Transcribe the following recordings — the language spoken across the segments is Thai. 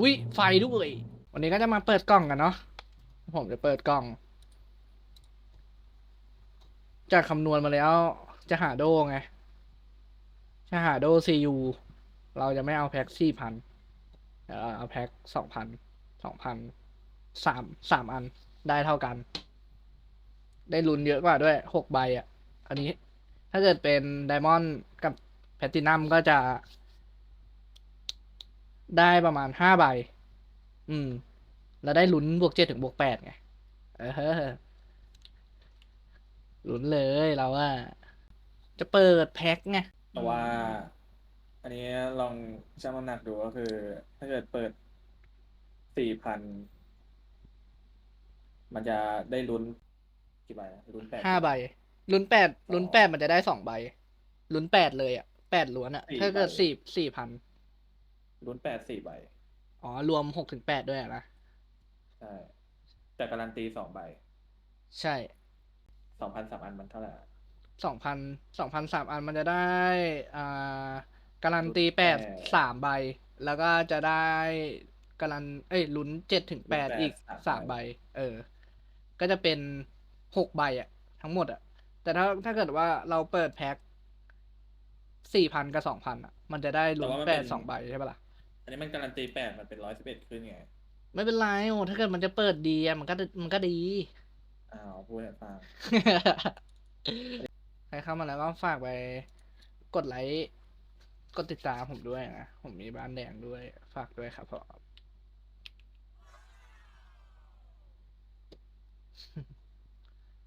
อุ้ยไฟด้วยวันนี้ก็จะมาเปิดกล่องกันเนาะผมจะเปิดกล่อง จากคำนวณมาแล้วจะหาโดไงจะหาโดซียูเราจะไม่เอาแพ็คสี่พันเอาแพ็คสองพันสองพันสามสามอันได้เท่ากัน ได้ลุ้นเยอะกว่าด้วยหกใบอะ อันนี้ถ้าเกิดเป็นไดมอนด์กับแพลตินัมก็จะ ได้ประมาณห้าใบ อืม แล้วได้ลุ้นบวกเจ็ดถึงบวกแปดไง เออลุ้นเลยเราว่า จะเปิดแพ็คไง แต่ว่า อันนี้ลองชั่งน้ำหนักดูก็คือ ถ้าเกิดเปิดสี่พัน มันจะได้ลุ้นกี่ใบนะลุ้นแปดห้าใบ ลุ้นแปดลุ้นแปดมันจะได้สองใบ ลุ้นแปดเลยอะแปดล้วนอะสี่ถ้าเกิดใบสี่สี่พัน ลุ้นแปดสี่ใบ อ๋อ รวมหกถึงแปดด้วยอะนะ ใช่ แต่การันตีสองใบใช่สองพันสามอันมันเท่าไหร่อะสองพันสองพันสามอันมันจะได้อ่าการันตีแปดแปดสามใบ แล้วก็จะได้การันเอ้ยลุ้นเจ็ดถึงแปดลุ้นแปดอีกสามสามใบใบ เออ ก็จะเป็นหกใบอะทั้งหมดอะแต่ถ้าถ้าเกิดว่าเราเปิดแพ็คสี่พันกับสองพันอะมันจะได้ลุ้นแปดสองใบใช่ปะล่ะอั นนี้มันการันตีแปดมันเป็นร้อยสิบเอ็ดขึ้นไงไม่เป็นไรโอ้ถ้าเกิดมันจะเปิดดีอะมันก็มันก็ดี อ้าวพูดให้ฟังใครเข้ามาแล้วก็ฝากไป กดไลค์กดติดตามผมด้วยนะ ผมมีบ้านแดงด้วย ฝากด้วยครับผม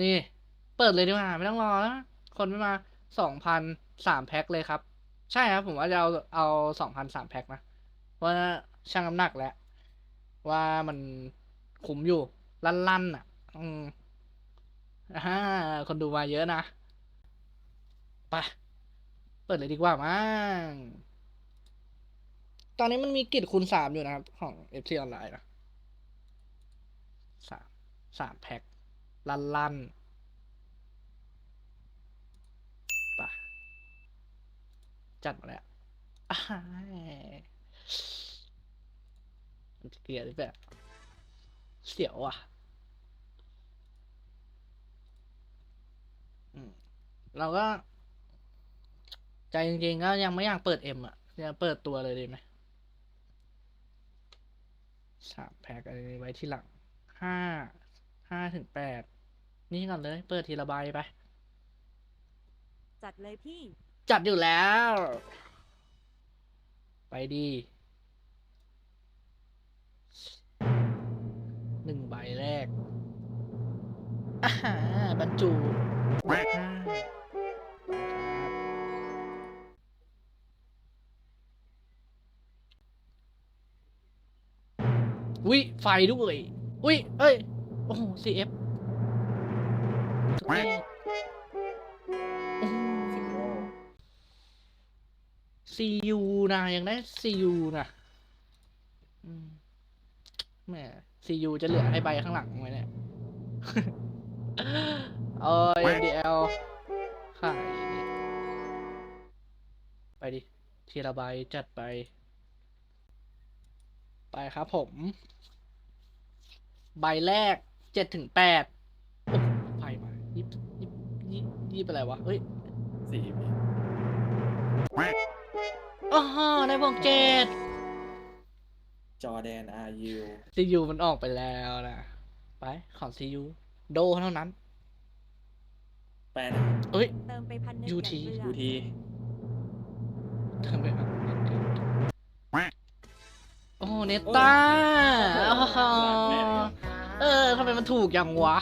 นี่ เปิดเลยดีกว่าไม่ต้องรอแล้วคนไม่มาสองพันสามแพ็คเลยครับ ใช่ครับผมว่าจะเอาเอาสองพันสามแพ็คนะเพราะ ว่าช่างน้ำหนักแล้ว ว่ามันคุ้มอยู่ ลั่นๆอะ อืมอ่าคนดูมาเยอะนะไปเปิดเลยดีกว่ามั้งตอนนี้มันมีกิจคูณสามอยู่นะครับ ของ FC ออนไลน์นะสามสามแพ็คลั่นลั่นๆไปจัดมาแล้วอ้า มันจะเกลียดหรือเปล่าเสียวอะอืมเราก็ ใจจริงๆก็ยังไม่อยากเปิดเอ็มอะอยากเปิดตัวเลยดีไหมสามแพ็คอันนี้ไว้ที่หลังห้าห้าถึงแปดนี่ก่อนเลย เปิดทีละใบไป จัดเลยพี่ จัดอยู่แล้ว ไปดี หนึ่งใบแรกอ่าฮะบรรจุห้าอุ้ยไฟด้วยอุ้ย เอ้ย โอ้โห CF สุดยอดโอ้โหสิบโล CU นะยังได้ CU นะอืมแหม CU จะเหลือให้ใบข้างหลังไว้เนี่ยเออ MDL ขายนี่ไปดิ ทีละใบจัดไป ไปครับผม ใบแรกเจ็ดถึงแปดโอ้ไฟมายี่ยี่ยี่ยี่เป็นไรวะ เฮ้ยสี่มีอ๋อได้บวกเจ็ด จอแดนอายูซียูมันออกไปแล้วนะไปขอซียูโดเท่านั้น แปดเอ้ย เติมไปพันหนึ่ง UT อย่าเบื่อยูทีทำไมครับโอ้เนต้าอ๋อเออทำไมมันถูกอย่างวะ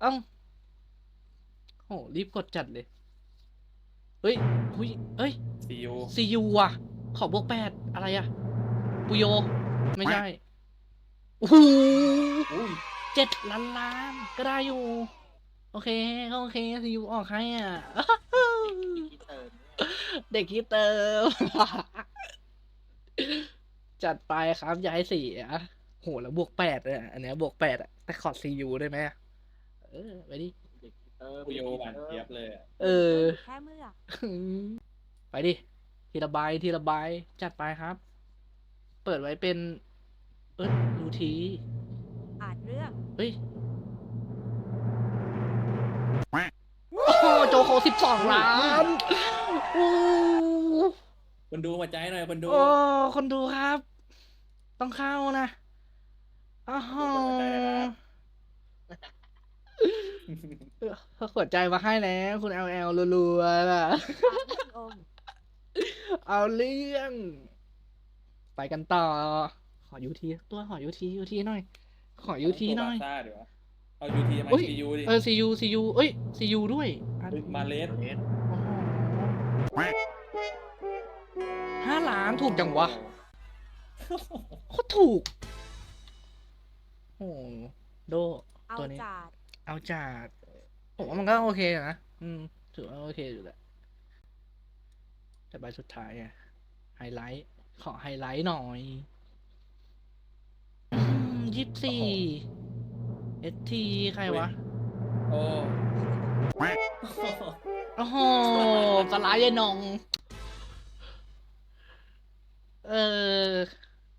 เอ้าโหรีบกดจัดเลย เฮ้ยหุยเอ้ย ซียูซียูอะ ขอบวกแปดอะไรอะปุโย ไม่ใช่โอ้โหอุ้ยเจ็ดล้านล้านก็ได้อยู่ โอเคก็โอเคซียูออกให้อะ เด็กที่เติม จัดไปครับย้ายสี่อะโหแล้วบวกแปดเลยอะอันเนี้ยบวกแปดอะแต่ขอซียูได้ไหมอะเออไปดิปุโยหวานเทียบเลยอะเออ แค่เมื่อก ไปดิ ทีละใบทีละใบจัดไปครับ เปิดไว้เป็นเอ้ยยูทีอ่านเรื่องเฮ้ย โอ้โหโจโคสิบสองล้านโอ้คนดูหัวใจหน่อยคนดูโอ้คนดูครับ ต้องเข้านะอ้าวเขาขวดใจมาให้แล้ว คุณเอลเอลรัวๆล่ะอม เอาเรื่อง ไปกันต่อ ขอยูทีตัวขอยูทียูทีหน่อย ขอยูทีหน่อยบาซ่าเดี๋ยวเอายูทีมาอุ๊ย ซียูดิเออซียูซียูเอ้ยซียูด้วยอะเฮ้ยมาเลสโอ้โหห้าล้านถูกจังวะโคตรถูก โอ้โหโด เอาตัวนี้ จาดเอาจัดผมว่ามันก็โอเคอยู่นะ อืม ถือว่าโอเคอยู่แหละ แต่ใบสุดท้ายอะไฮไลท์ ขอไฮไลท์หน่อยยี่สิบสี่เอทีใครวะ โอ้โอ้โหปลาร้ายายนอง เออ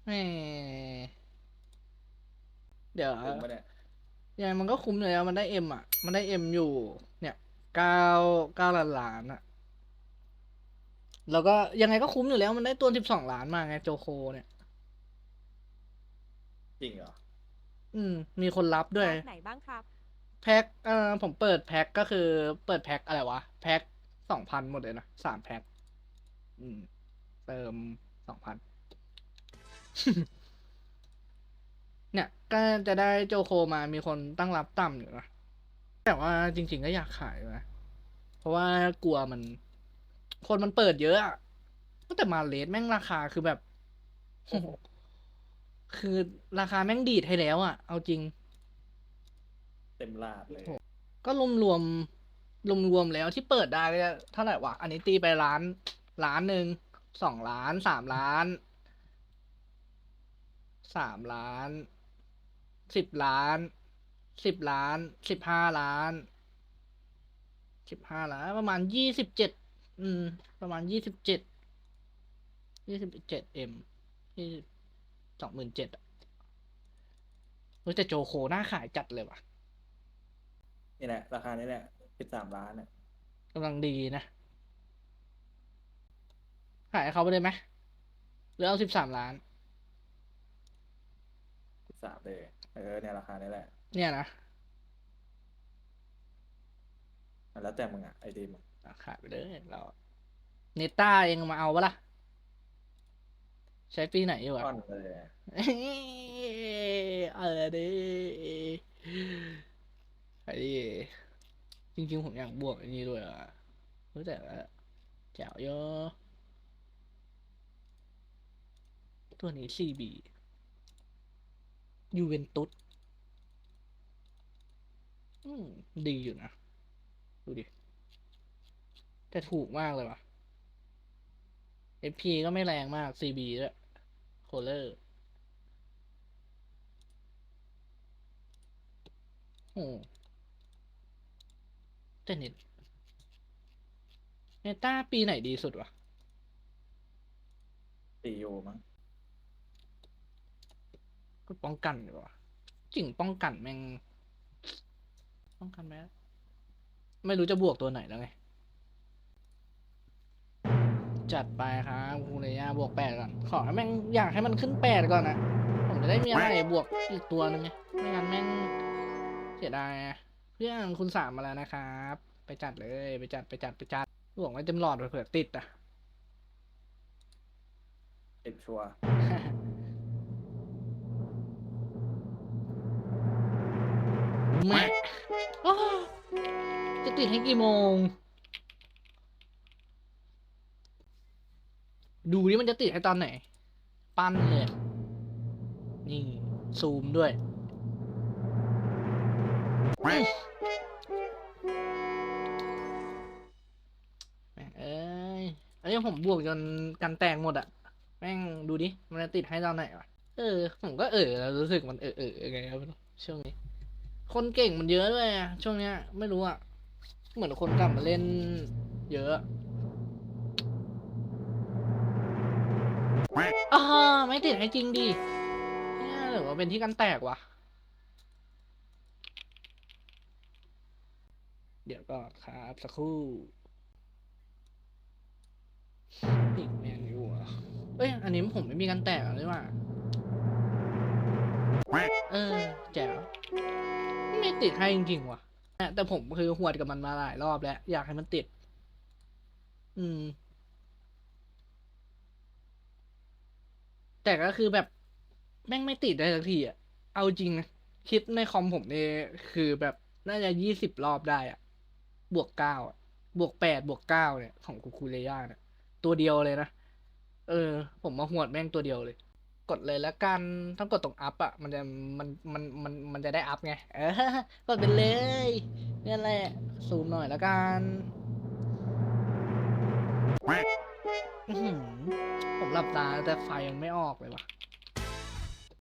แหมเดี๋ยวถึงปะเนี่ยยังไงมันก็คุ้มเลยอะมันได้เอ็มอะ มันได้เอ็มอยู่ เนี่ยเก้าเก้าล้านล้านอะ แล้วก็ยังไงก็คุ้มอยู่แล้วมันได้ตัวสิบสองล้านมาไงโจโคเนี่ย จริงเหรอ อืม มีคนรับด้วยแพ็คไหนบ้างครับ แพ็คเอ่อผมเปิดแพ็คก็คือเปิดแพ็คอะไรวะ แพ็คสองพันหมดเลยนะสามแพ็คอืม เติมสองพัน เนี่ย ก็จะได้โจโคมามีคนตั้งรับต่ำอยู่นะแต่ว่าจริง ๆ ก็อยากขายนะเพราะว่ากลัวมัน คนมันเปิดเยอะอะแต่มาเลสแม่งราคาคือแบบโอ้โหคือราคาแม่งดีดให้แล้วอะเอาจริง เต็มลาดเลย ก็รวมรวมรวมรวมๆแล้วที่เปิดได้ก็จะเท่าไหร่วะ อันนี้ตีไปล้าน ล้านหนึ่งสองล้านสามล้านสามล้านสิบล้านสิบล้านสิบห้าล้านสิบห้าล้าน ประมาณยี่สิบเจ็ด อืม ประมาณยี่สิบเจ็ด ยี่สิบเจ็ดเอ็มที่สองหมื่นเจ็ดอะเฮ้ยแต่โจโคน่าขายจัดเลยว่ะ นี่แหละ ราคานี้แหละสิบสามล้านเนี่ยกำลังดีนะ ขายให้เขาไปเลยไหมหรือเอาสิบสามล้าน สิบสามเลย เออเนี่ยราคานี้แหละ เนี่ยนะ แล้วแต่มึงอะไอดีมอะ ขายไปเลยเราเนต้าเองมาเอาปะล่ะ ใช้ปีไหนอยู่อะก้อนเลยเอ้ยเออดิไอ้ดิจริงๆ ผมอยากบวกอันนี้ด้วยอะเฮ้ยแต่ว่าแจ๋วเยอะตัวนี้ CB ยูเวนตุสอืม ดีอยู่นะ ดูดิ แต่ถูกมากเลยว่ะ FP ก็ไม่แรงมาก CB ด้วยโคเลอร์โอ้แต่เน็ตเนต้าปีไหนดีสุดวะตีโยมั้งก็ป้องกันดีกว่าจริงป้องกันแม่ง ป้องกันไหมไม่รู้จะบวกตัวไหนแล้วไง จัดไปครับคูเรย่าบวกแปดก่อน ขอให้แม่งอยากให้มันขึ้นแปดก่อนนะ ผมจะได้มีอะไรบวกอีกตัวหนึงไง ไม่งั้นแม่งเสียดายอะเพื่อนคุณสามมาแล้วนะครับ ไปจัดเลยไปจัดไปจัดไปจัดบวกไว้เต็มหลอดเผื่อติดอะติดชัวร์แม่โอ้จะติดให้กี่โมง ดูดิมันจะติดให้ตอนไหน ปั้นเลย นี่ ซูมด้วยอื้อแม่งเอ้ย อันนี้ผมบวกจนกันแตกหมดอะแม่งดูดิ มันจะติดให้ตอนไหนวะ เออ ผมก็เออแล้วรู้สึกมันเออเออยังไงครับช่วงนี้ คนเก่งมันเยอะด้วยอะช่วงเนี้ย ไม่รู้อะเหมือนคนกลับมาเล่น เยอะ อ่าไม่ติดให้จริงดิเนี่ยหรือว่าเป็นที่กันแตกวะ เดี๋ยวก่อนครับสักครู่ติดแมนอยู่เหรอะเอ้ย อันนี้ผมไม่มีกันแตกเลยว่ะเออแจ๋วไม่ติดให้จริงๆว่ะแต่ผมคือหวดกับมันมาหลายรอบแล้ว อยากให้มันติด อืม แต่ก็คือแบบแม่งไม่ติดได้สักทีอะเอาจริงนะคิดในคอมผมเนี่ยคือแบบน่าจะยี่สิบรอบได้อะบวกเก้าอะบวกแปดบวกเก้าเนี่ย ของคูคูเลย่าเนี่ยตัวเดียวเลยนะ เออ ผมมาหวดแม่งตัวเดียวเลย กดเลยแล้วกันต้องกดตรงอัพอะ มันจะมันมันมันมันจะได้อัพไง เออกดไปเลยนี่แหละซูมหน่อยแล้วกัน อื้อหือผมหลับตาแต่ไฟยังไม่ออกเลยว่ะ